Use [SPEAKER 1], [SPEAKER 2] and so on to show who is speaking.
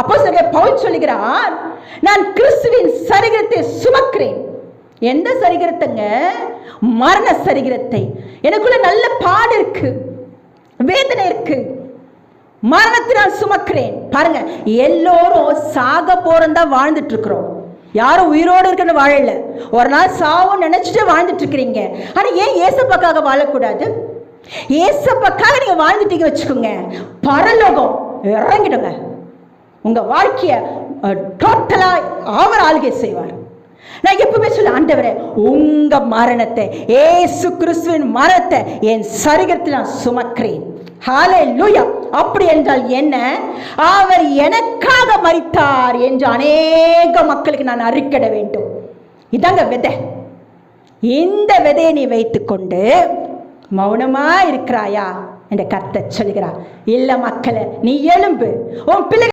[SPEAKER 1] அப்போ பவுல் சொல்லுகிறார் நான் கிறிஸ்துவின் சரீரத்தை சுமக்கிறேன். எந்த சரீரத்தைங்க? மரண சரீரத்தை. எனக்குள்ள நல்ல பாடு இருக்கு வேதனை இருக்கு. மரணத்தை நான் சுமக்கிறேன். பாருங்க எல்லோரும் சாக போறோம் தான் வாழ்ந்துட்டு இருக்கிறோம். யாரும் உயிரோடு இருக்குன்னு வாழல. ஒரு நாள் சாவும் நினைச்சிட்டு வாழ்ந்துட்டு இருக்கிறீங்க. ஆனா ஏன் ஏசப்பாக்காக வாழக்கூடாது? ஏசப்பாக்காக நீங்க வாழ்ந்துட்டீங்க வச்சுக்கோங்க. பரலோகம் இறங்கிடுங்க. உங்க வாழ்க்கைய டோட்டலாக அவர் ஆளுகை செய்வார். நான் எப்பவுமே சொல்ல ஆண்டவரே உங்க மரணத்தை ஏசு கிறிஸ்துவின் மரணத்தை என் சரீரத்தில் நான் சுமக்கிறேன். ஹாலே லூயா அப்படி என்றால் என்ன? அவர் எனக்காக மறித்தார் என்று அநேக மக்களுக்கு நான் அறிக்கிட வேண்டும். இதாங்க விதை. இந்த விதையை நீ வைத்துக்கொண்டு மௌனமா இருக்கிறாயா? என்ற கர்த்தர் சொல்கிறார் இல்ல மக்களை நீ எலும்பு உன் பிள்ளை